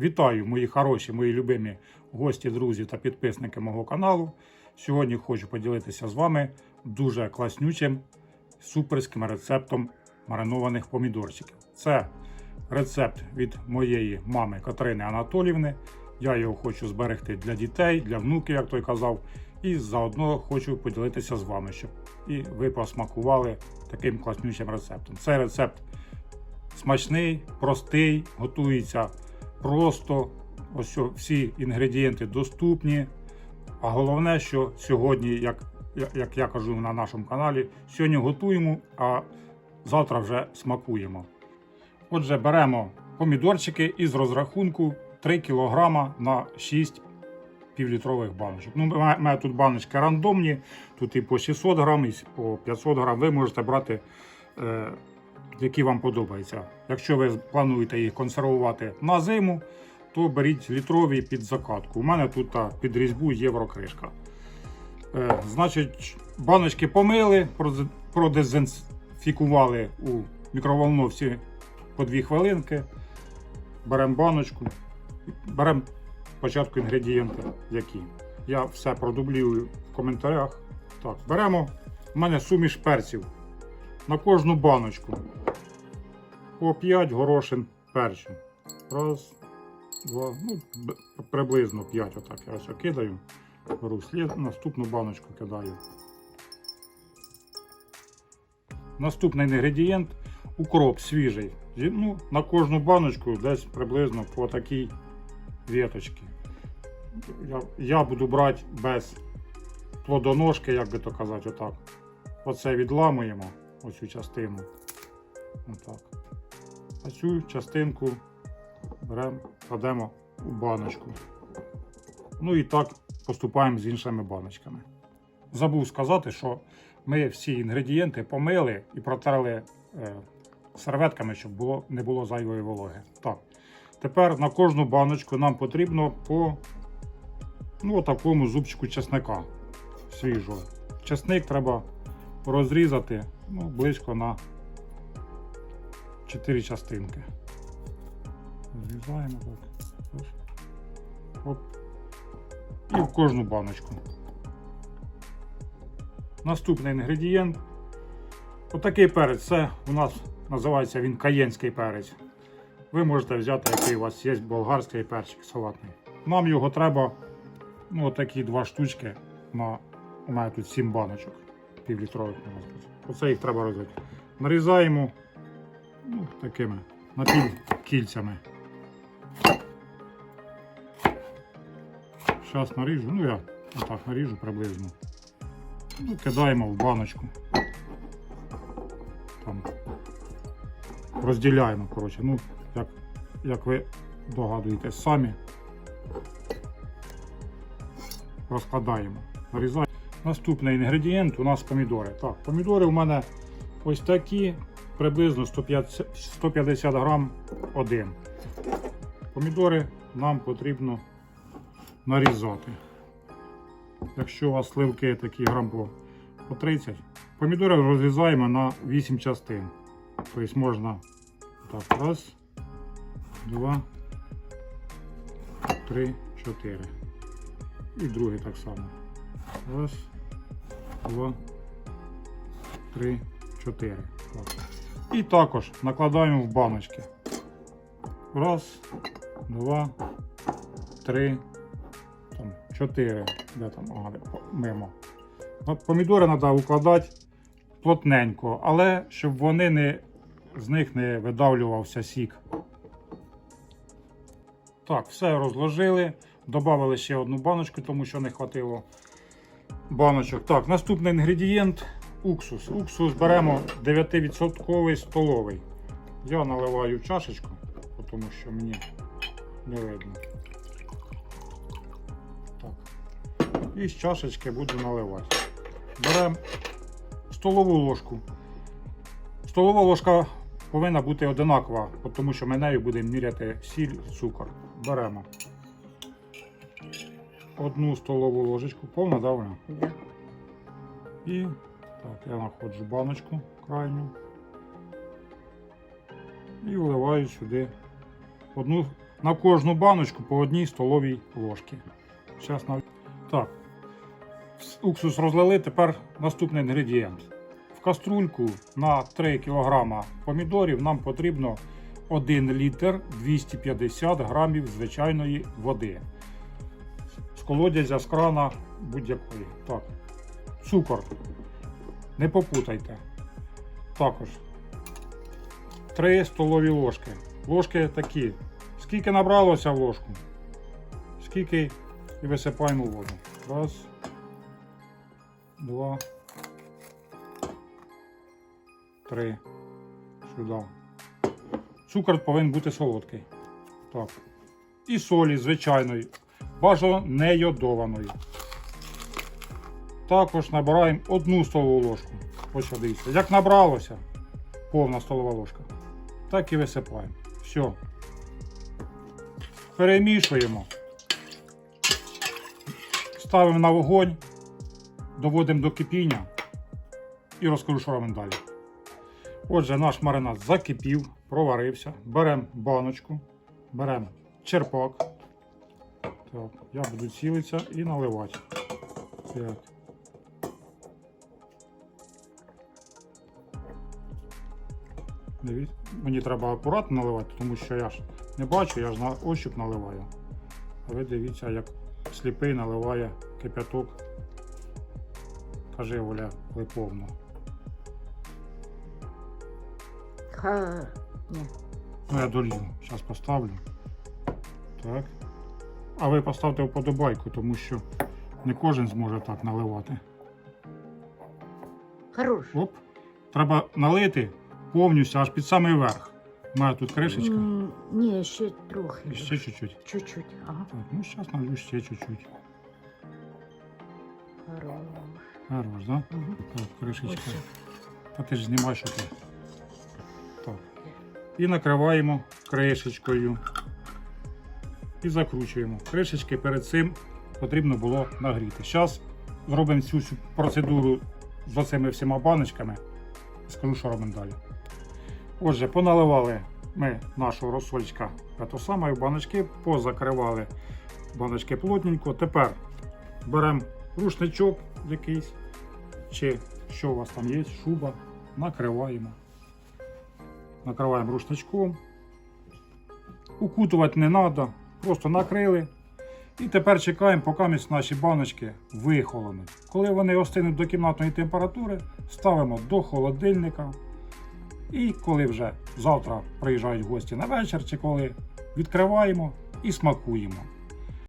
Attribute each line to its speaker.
Speaker 1: Вітаю, мої хороші, мої любимі гості, друзі та підписники мого каналу. Сьогодні хочу поділитися з вами дуже класнючим суперським рецептом маринованих помідорчиків. Це рецепт від моєї мами Катерини Анатоліївни. Я його хочу зберегти для дітей, для внуків, як той казав. І заодно хочу поділитися з вами, щоб і ви посмакували таким класнючим рецептом. Цей рецепт смачний, простий, готується просто. Ось всі інгредієнти доступні. А головне, що сьогодні, як, як я кажу на нашому каналі, сьогодні готуємо, а завтра вже смакуємо. Отже, беремо помідорчики із розрахунку 3 кг на 6 півлітрових баночок. Ну, у мене тут баночки рандомні, тут і по 600 грам, і по 500 грам. Ви можете брати, е, які вам подобаються. Якщо ви плануєте їх консервувати на зиму, то беріть літрові під закатку. У мене тут під різьбу єврокришка. Е, значить, баночки помили, продезінфікували у мікроволновці по 2 хвилинки. Беремо баночку, беремо спочатку інгредієнти, які. Я все продублюю в коментарях. Так, беремо. У мене суміш перців. На кожну баночку. По 5 горошин перцю. Раз, два, ну, приблизно 5 отак. Я ось кидаю. Беру слід, наступну баночку кидаю. Наступний інгредієнт укроп свіжий. Ну, на кожну баночку десь приблизно по такій віточці. Я, я буду брати без плодоножки, як би то казати, отак. Оце відламуємо, оцю частину. Отак. А цю частинку беремо, кладемо у баночку. Ну і так поступаємо з іншими баночками. Забув сказати, що ми всі інгредієнти помили і протерли е, серветками, щоб було, не було зайвої вологи. Так. Тепер на кожну баночку нам потрібно по ну, такому зубчику чесника свіжого. Чесник треба розрізати ну, близько на 4 частинки. Розрізаємо так. Оп. І в кожну баночку. Наступний інгредієнт. Отакий перець. Це у нас називається він каєнський перець. Ви можете взяти, який у вас є болгарський перчик салатний. Нам його треба ну, отакі два штучки. На, у мене тут 7 баночок півлітрових. можна сказати. Оце їх треба розрізати. Нарізаємо ну, такими напівкільцями. Зараз наріжу, ну я отак наріжу приблизно. Ну, кидаємо в баночку. Там розділяємо, коротше, ну, як, як ви догадуєтесь самі. Розкладаємо, нарізаємо. Наступний інгредієнт у нас помідори. Так, помідори у мене ось такі, приблизно 150, 150 грам один. Помідори нам потрібно нарізати. Якщо у вас сливки такі грам по, по 30, помідори розрізаємо на 8 частин. Тобто можна так, раз, два, три, чотири. І другий так само. Раз, два, три, чотири. І також накладаємо в баночки. Раз, два, три, там, чотири. Де там? Ага, мимо. Помідори треба укладати плотненько, але щоб вони не, з них не видавлювався сік. Так, все розложили. Добавили ще одну баночку, тому що не хватило баночок. Так, наступний інгредієнт уксус. Уксус беремо 9% столовий. Я наливаю чашечку, тому що мені не видно. Так. І з чашечки буду наливати. Беремо столову ложку. Столова ложка повинна бути одинакова, тому що ми нею будемо міряти сіль цукор. Беремо одну столову ложечку, повна, да, вона?
Speaker 2: Да.
Speaker 1: І так, я знаходжу баночку крайню. І вливаю сюди одну на кожну баночку по одній столовій ложці. Зараз на... Так. Уксус розлили, тепер наступний інгредієнт. В каструльку на 3 кг помідорів нам потрібно 1 літр 250 грамів звичайної води. Колодязя, з крана будь-якої. Так. Цукор. Не попутайте. Також 3 столові ложки. Ложки такі. Скільки набралося в ложку? Скільки і висипаємо воду. Раз. Два. Три. Сюди. Цукор повинен бути солодкий. Так. І солі звичайної. Бажано не йодованої. Також набираємо одну столову ложку. Ось дивіться. Як набралося, повна столова ложка, так і висипаємо. Все. Перемішуємо. Ставимо на вогонь, доводимо до кипіння і робимо далі. Отже, наш маринад закипів, проварився. Беремо баночку, беремо черпак. Так, я буду цілитися і наливати. Так. Дивіться, мені треба акуратно наливати, тому що я ж не бачу, я ж на ощуп наливаю. А ви дивіться, як сліпий наливає кипяток. Каже Оля, коли повно.
Speaker 2: Ха.
Speaker 1: Ну, я долью. Зараз поставлю. Так. А ви поставте вподобайку, тому що не кожен зможе так наливати.
Speaker 2: Хорош.
Speaker 1: Оп. Треба налити повністю аж під самий верх. Мене тут кришечка.
Speaker 2: М, Ні, ще трохи.
Speaker 1: Ще чуть-чуть.
Speaker 2: Чуть-чуть. Ага.
Speaker 1: Так, ну зараз налью ще чуть-чуть.
Speaker 2: Хорош.
Speaker 1: Хорош, да?
Speaker 2: Угу.
Speaker 1: Так, кришечка.
Speaker 2: Ось.
Speaker 1: Та ти ж знімаєш що ти. Так. І накриваємо кришечкою. І закручуємо. Кришечки перед цим потрібно було нагріти. Зараз зробимо цю процедуру з оцими всіма баночками. Скажу, що робимо далі. Отже, поналивали ми нашого розсольчика в баночки, позакривали баночки плотненько. Тепер беремо рушничок якийсь, чи що у вас там є, шуба, накриваємо. Накриваємо рушничком. Укутувати не треба, просто накрили. І тепер чекаємо, поки наші баночки вихолонуть. Коли вони остинуть до кімнатної температури, ставимо до холодильника. І коли вже завтра приїжджають гості на вечір, чи коли відкриваємо і смакуємо.